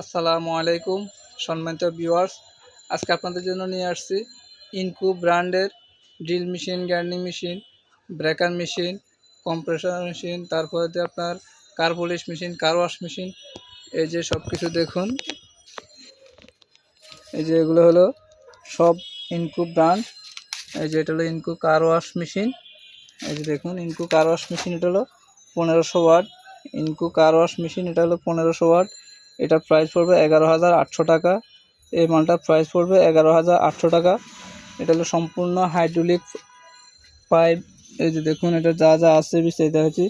আসসালামু আলাইকুম, সম্মানিত ভিউয়ার্স আজকে আপনাদের জন্য নিয়ে আসছি ইনকু ব্র্যান্ডের drill machine grinding machine breaker machine compressor machine তারপরে দিয়ে আপনার car polish machine car wash machine এই যে সব কিছু দেখুন। এই যে এগুলো হলো সব ইনকু ব্র্যান্ড এই যে এটা হলো ইনকু কার ওয়াশ মেশিন এই যে দেখুন ইনকু কার ওয়াশ মেশিন এটা হলো পনেরোশো watt Ingco car wash machine এটা হলো পনেরোশো ওয়াট এটার প্রাইস পড়বে এগারো হাজার আটশো টাকা। এই মালটার প্রাইস পড়বে এগারো হাজার আটশো টাকা। এটা হলো সম্পূর্ণ হাইড্রোলিক পাইপ এই যে দেখুন, এটা যা যা আছে বিস্তারিত দেখাচ্ছি।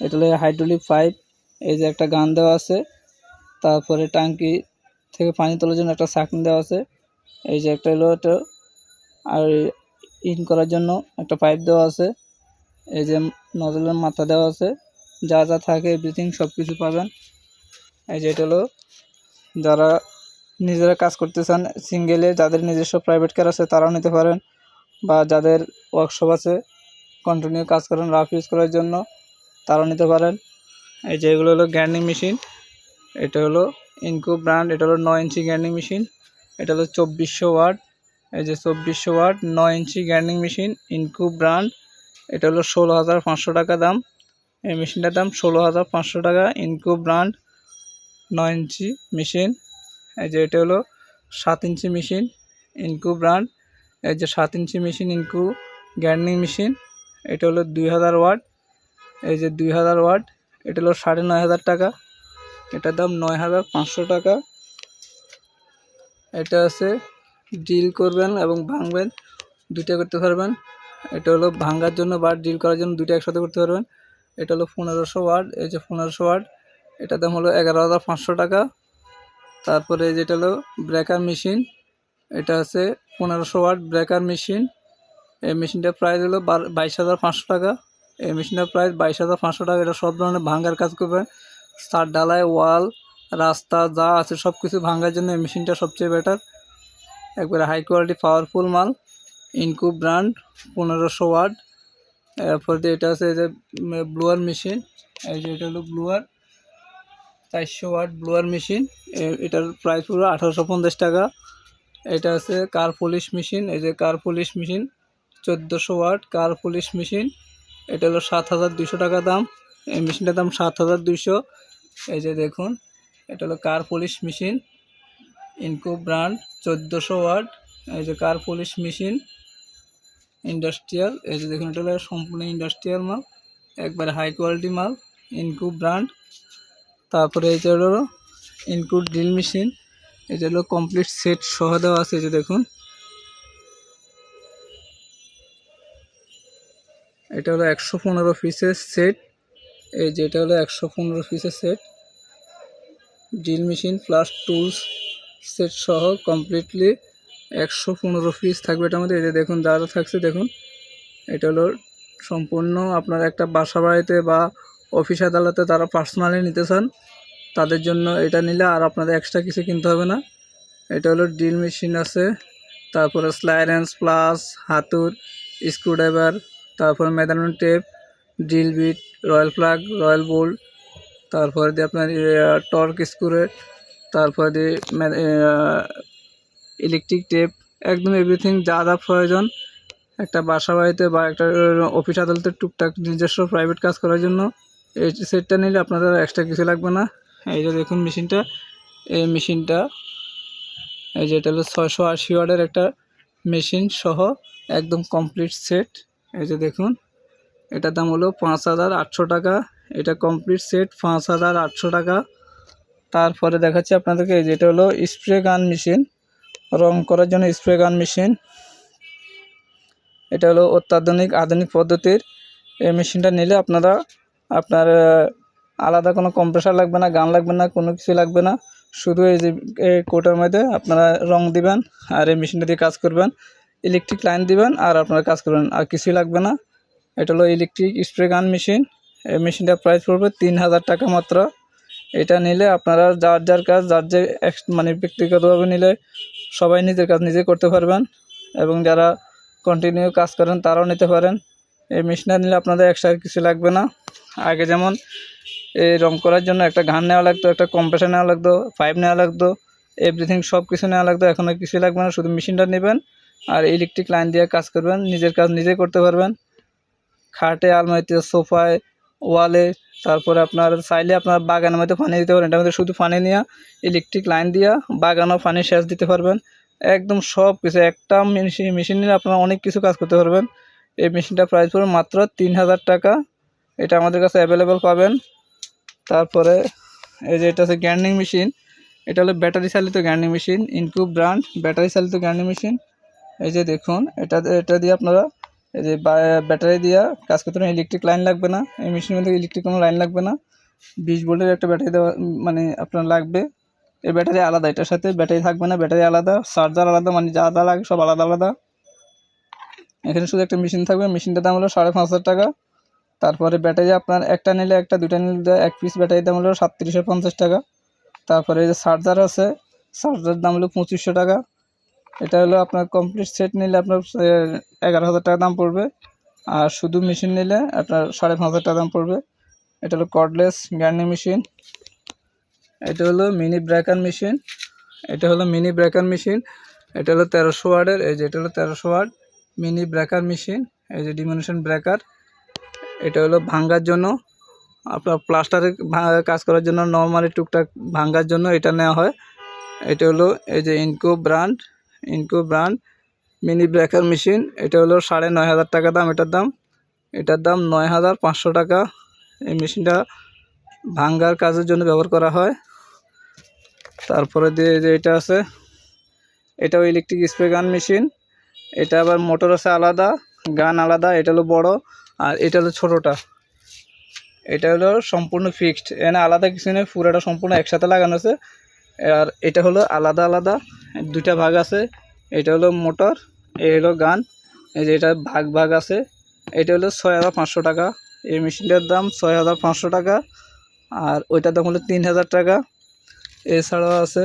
এটা হলো হাইড্রোলিক পাইপ এই যে একটা গান দেওয়া আছে। তারপরে ট্যাঙ্কি থেকে পানি তোলার জন্য একটা সাকনি দেওয়া আছে। এই যে একটা হলো এটা। আর ইন করার জন্য একটা পাইপ দেওয়া আছে। এই যে নজলের মাথা দেওয়া আছে। যা যা থাকে এভরিথিং সব কিছু পাবেন। এই যে এটা হলো, যারা নিজেরা কাজ করতে চান সিঙ্গেলে যাদের নিজস্ব প্রাইভেট কার আছে তারাও নিতে পারেন বা যাদের ওয়ার্কশপ আছে কন্টিনিউ কাজ করেন রাফ ইউজ করার জন্য তারাও নিতে পারেন। এই যে এগুলো হলো গ্যান্ডিং মেশিন এটা হলো ইনকো ব্র্যান্ড এটা হলো নয় ইঞ্চি গ্যান্ডিং মেশিন এটা হলো চব্বিশশো ওয়াট, এই যে চব্বিশশো ওয়াট, নয় ইঞ্চি গ্যান্ডিং মেশিন ইনকু ব্র্যান্ড এটা হলো ষোলো হাজার পাঁচশো টাকা দাম। এই মেশিনটার দাম ষোলো হাজার পাঁচশো টাকা ইনকু ব্র্যান্ড নয় ইঞ্চি মেশিন, এই যে এটা হলো সাত ইঞ্চি মেশিন ইনকু ব্র্যান্ড, এই যে সাত ইঞ্চি মেশিন ইনকু গ্যান্ডিং মেশিন, এটা হলো দুই হাজার ওয়াট, এই যে দুই হাজার ওয়াট, এটা হলো সাড়ে নয় হাজার টাকা, এটার দাম নয় হাজার পাঁচশো টাকা। এটা আছে ডিল করবেন এবং ভাঙবেন, দুইটা করতে পারবেন, এটা হলো ভাঙার জন্য বা ডিল করার জন্য দুইটা একসাথে করতে পারবেন, এটা হলো পনেরোশো ওয়াট, এই যে পনেরোশো ওয়াট এটার দাম হলো এগারো হাজার পাঁচশো টাকা। তারপরে যেটা হলো ব্রেকার মেশিন, এটা আছে পনেরোশো ওয়াট ব্রেকার মেশিন। এই মেশিনটার প্রাইস হলো বাইশ হাজার পাঁচশো টাকা। এই মেশিনটার প্রাইস বাইশ হাজার পাঁচশো টাকা। এটা সব ধরনের ভাঙ্গার কাজ করবে। সার ডালায় ওয়াল, রাস্তা, যা আছে সব কিছু ভাঙার জন্য এই মেশিনটা সবচেয়ে বেটার। একবারে হাই কোয়ালিটি পাওয়ারফুল মাল। ইনকু ব্র্যান্ড পনেরোশো ওয়াট। এরপর এটা আছে যে ব্লুয়ার মেশিন এই যে এটা হলো ব্লুয়ার চারশো ওয়াট ব্লোয়ার মেশিন এটার প্রাইস পুরো আঠারোশো পঞ্চাশ টাকা। এটা আছে কার পলিশ মেশিন এই যে কার পলিশ মেশিন চোদ্দোশো ওয়াট কার পলিশ মেশিন এটা হলো সাত হাজার দুশো টাকা দাম। এই মেশিনটার দাম সাত হাজার দুশো এই যে দেখুন, এটা হলো car polish machine Ingco brand চোদ্দোশো ওয়াট। এই যে কার পলিশ মেশিন ইন্ডাস্ট্রিয়াল এই যে দেখুন, এটা হলো সম্পূর্ণ ইন্ডাস্ট্রিয়াল মাল, একবারে হাই কোয়ালিটি মাল ইনকো ব্র্যান্ড তারপরে যে হলো ইনক্লুড ড্রিল মেশিন এটা হলো কমপ্লিট সেট সহ দেওয়া আছে যে দেখুন। এটা হলো একশো পনেরো পিসের সেট এই যে এটা হলো একশো পনেরো পিসের set drill machine plus tools set সহ কমপ্লিটলি একশো পনেরো পিস থাকবে এটার মধ্যে এই যে দেখুন যা থাকছে দেখুন। এটা হলো সম্পূর্ণ আপনার একটা বাসা বাড়িতে বা অফিস আদালতে তারা পার্সোনালি নিতে চান, তাদের জন্য এটা নিলে আর আপনাদের এক্সট্রা কিছু কিনতে হবে না। এটা হলো ড্রিল মেশিন আছে, তারপরে স্লাইরেন্স প্লাস হাতুর স্ক্রুড্রাইভার তারপরে measurement tape drill bit royal plug royal bolt তারপরে দিয়ে আপনার টর্ক স্ক্রুয়ে তারপরে দিয়ে ইলেকট্রিক টেপ একদম এভরিথিং যা যা প্রয়োজন, একটা বাসা বাড়িতে বা একটা অফিস আদালতের টুকটাক নিজস্ব প্রাইভেট কাজ করার জন্য এই সেটটা নিলে আপনাদের এক্সট্রা কিছু লাগবে না। এই যে দেখুন মেশিনটা, এই মেশিনটা, এই যে এটা হলো ছয়শো আশি ওয়ার্ডের একটা মেশিন সহ একদম কমপ্লিট সেট এই যে দেখুন এটার দাম হলো পাঁচ হাজার আটশো টাকা। এটা কমপ্লিট সেট পাঁচ হাজার আটশো টাকা। তারপরে দেখাচ্ছি আপনাদেরকে, এই যেটা হলো স্প্রে গান মেশিন রং করার জন্য স্প্রে গান মেশিন এটা হলো অত্যাধুনিক, আধুনিক পদ্ধতির। এই মেশিনটা নিলে আপনারা আপনার আলাদা কোনো কম্প্রেসার লাগবে না, গান লাগবে না, কোনো কিছু লাগবে না। শুধু এই যে কোটার মধ্যে আপনারা রং দিবেন আর এই মেশিনটা দিয়ে কাজ করবেন। ইলেকট্রিক লাইন দিবেন আর আপনারা কাজ করবেন। আর কিছুই লাগবে না। এটা হলো ইলেকট্রিক স্প্রে গান মেশিন এই মেশিনটার প্রাইস পড়বে তিন হাজার টাকা মাত্র। এটা নিলে আপনারা যার যার কাজ, যার যে মানে ব্যক্তিগতভাবে নিলে সবাই নিজের কাজ নিজে করতে পারবেন। এবং যারা কন্টিনিউ কাজ করেন, তারাও নিতে পারেন। এই মেশিনটা নিলে আপনাদের এক্সট্রা কিছু লাগবে না। আগে যেমন এই রং করার জন্য একটা ঘান নেওয়া লাগতো, একটা কম্প্রেসার নেওয়া লাগতো পাইপ নেওয়া লাগতো এভরিথিং সব কিছু নেওয়া লাগতো, এখন আর কিছুই লাগবে না, শুধু মেশিনটা নেবেন আর ইলেকট্রিক লাইন দিয়ে কাজ করবেন, নিজের কাজ নিজে করতে পারবেন। খাটে, আলমারিতে, সোফায় ওয়ালে তারপরে আপনার চাইলে আপনার বাগানের মধ্যে পানি দিতে পারেন, এটার মধ্যে শুধু পানি নিয়ে ইলেকট্রিক লাইন দিয়া বাগানও পানি সেচ দিতে পারবেন। একদম সব কিছু একটা মেশিন মেশিন নিলে আপনারা অনেক কিছু কাজ করতে পারবেন। এই মেশিনটা প্রাইস পড়বে মাত্র তিন হাজার টাকা। এটা আমাদের কাছে অ্যাভেলেবেল পাবেন। তারপরে এই যে এটা হচ্ছে গ্যান্ডিং মেশিন এটা হলো ব্যাটারি চালিত grinding machine Ingco brand battery চালিত গ্যান্ডিং মেশিন এই যে দেখুন, এটা এটা দিয়ে আপনারা এই যে ব্যাটারি দিয়ে কাজ করতে ইলেকট্রিক লাইন লাগবে না। এই মেশিনের মধ্যে ইলেকট্রিক কোনো লাইন লাগবে না। বিশ ভোল্টের একটা ব্যাটারি দেওয়া মানে আপনার লাগবে। এই ব্যাটারি আলাদা। এটার সাথে ব্যাটারি থাকবে না। ব্যাটারি আলাদা চার্জার আলাদা মানে যা যা লাগে সব আলাদা আলাদা। এখানে শুধু একটা মেশিন থাকবে। মেশিনটার দাম হলো সাড়ে পাঁচ হাজার টাকা। তারপরে ব্যাটারি আপনার একটা নিলে একটা দুটা নিলে এক পিস ব্যাটারির দাম হলো সাতত্রিশশো পঞ্চাশ টাকা। তারপরে যে চার্জার আছে চার্জার দাম হলো পঁচিশশো টাকা। এটা হলো আপনার কমপ্লিট সেট নিলে আপনার এগারো হাজার টাকা দাম পড়বে। আর শুধু মেশিন নিলে আপনার সাড়ে পাঁচ হাজার টাকা দাম পড়বে। এটা হলো কর্ডলেস গ্যান্ডি মেশিন এটা হলো মিনি ব্রেকার মেশিন এটা হলো মিনি ব্রেকার মেশিন এটা হলো তেরোশো ওয়ার্ডের এই যে এটা হলো তেরোশো ওয়ার্ড মিনি ব্রেকার মেশিন, এই যে ডিমিনেশন ব্রেকার, এটা হলো ভাঙ্গার জন্য। আপনার প্লাস্টারের কাজ করার জন্য, নর্মালি টুকটাক ভাঙ্গার জন্য এটা নেওয়া হয়। এটা হলো এই যে Ingco brand Ingco brand mini breaker machine. এটা হলো সাড়ে নয় হাজার টাকা দাম এটার দাম। এটার দাম নয় হাজার পাঁচশো টাকা। এই মেশিনটা ভাঙ্গার কাজের জন্য ব্যবহার করা হয়। তারপরে দিয়ে যে এটা আছে, এটাও ইলেকট্রিক স্প্রে গান মেশিন এটা আবার মোটর আছে আলাদা, গান আলাদা, এটা হলো বড় আর এটা হলো ছোটোটা। এটা হলো সম্পূর্ণ ফিক্সড এখানে আলাদা কিছু নেই, পুরোটা সম্পূর্ণ একসাথে লাগানো আছে। আর এটা হলো আলাদা আলাদা, দুইটা ভাগ আছে। এটা হলো মোটর এই হলো গান, এই যে এটা ভাগ ভাগ আছে। এটা হলো ছয় হাজার পাঁচশো টাকা, এই মেশিনটার দাম ছয় হাজার পাঁচশো টাকা আর ওইটার দাম হলো তিন হাজার টাকা। এছাড়াও আছে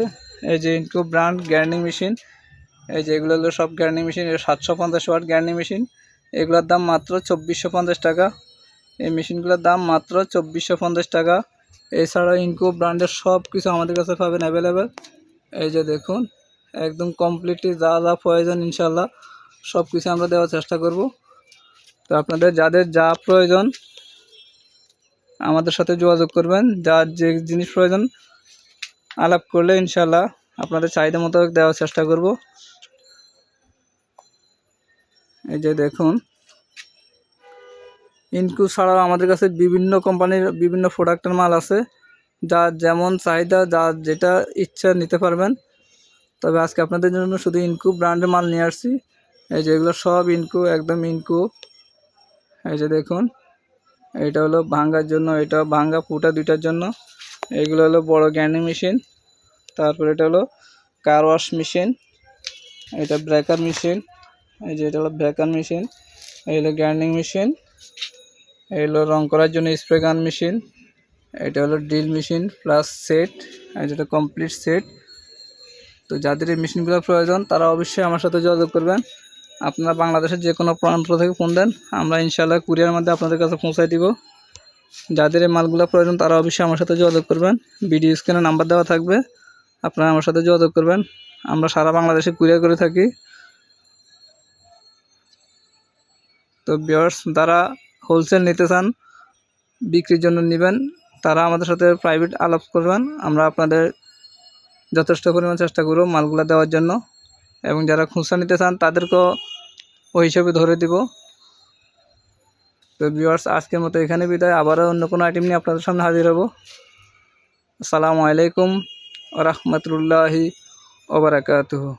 এই যে ইনকো ব্র্যান্ড গ্যান্ডিং মেশিন এই যে এগুলো হলো সব গ্যান্ডিং মেশিন সাতশো পঞ্চাশ ওয়াট গ্যান্ডিং মেশিন। এগুলোর দাম মাত্র চব্বিশশো পঞ্চাশ টাকা। এই মেশিনগুলোর দাম মাত্র চব্বিশশো পঞ্চাশ টাকা। এছাড়াও ইনকো ব্র্যান্ডের সব কিছু আমাদের কাছে পাবেন অ্যাভেলেবেল এই যে দেখুন, একদম কমপ্লিটলি যা যা প্রয়োজন ইনশাল্লাহ সব কিছু আমরা দেওয়ার চেষ্টা করব। তো আপনাদের যাদের যা প্রয়োজন আমাদের সাথে যোগাযোগ করবেন। যার যে জিনিস প্রয়োজন আলাপ করলে ইনশাল্লাহ আপনাদের চাহিদা মতো দেওয়ার চেষ্টা করব। এই যে দেখুন। ইনকু ছাড়াও আমাদের কাছে বিভিন্ন কোম্পানির বিভিন্ন প্রোডাক্টের মাল আছে। যার যেমন চাহিদা যার যেটা ইচ্ছা নিতে পারবেন। তবে আজকে আপনাদের জন্য শুধু ইনকু ব্র্যান্ডের মাল নিয়ে আসছি। এই যে এগুলো সব ইনকু একদম ইনকু এই যে দেখুন, এটা হলো ভাঙ্গার জন্য, এটা ভাঙ্গা ফুটা দুইটার জন্য। এগুলো হলো বড় গ্যান্ডিং মেশিন তারপর এটা হলো কার ওয়াশ মেশিন এটা ব্রেকার মেশিন এই যে এটা হলো ব্রেকার মেশিন, এই হলো গ্যান্ডিং মেশিন, এই হলো রং করার জন্য স্প্রে গান মেশিন, এটা হলো ড্রিল মেশিন প্লাস সেট যেটা কমপ্লিট সেট। তো যাদের এই মেশিনগুলো প্রয়োজন, তারা অবশ্যই আমার সাথে যোগাযোগ করবেন। আপনারা বাংলাদেশের যে কোনো প্রান্ত থেকে ফোন দেন, আমরা ইনশাল্লাহ কুরিয়ার মধ্যে আপনাদের কাছে পৌঁছায় দিব। যাদের এই মালগুলো প্রয়োজন, তারা অবশ্যই আমার সাথে যোগাযোগ করবেন। ভিডিও স্ক্রিনে নাম্বার দেওয়া থাকবে, আপনারা আমার সাথে যোগাযোগ করবেন। আমরা সারা বাংলাদেশে কুরিয়ার করে থাকি। তো বিয়ার্স যারা হোলসেল নিতে চান, বিক্রির জন্য নেবেন, তারা আমাদের সাথে প্রাইভেট আলাপ করবেন। আমরা আপনাদের যথেষ্ট পরিমাণ চেষ্টা করব মালগুলো দেওয়ার জন্য। এবং যারা খুচরা নিতে চান, তাদেরকেও ওই হিসেবে ধরে দিব। তো ভিউয়ার্স আজকের মতো এখানে বিদায়। আবারও অন্য কোনো আইটেম নিয়ে আপনাদের সামনে হাজির হব। আসসালামু আলাইকুম রহমতুল্লাহি ওবরাকাতুহু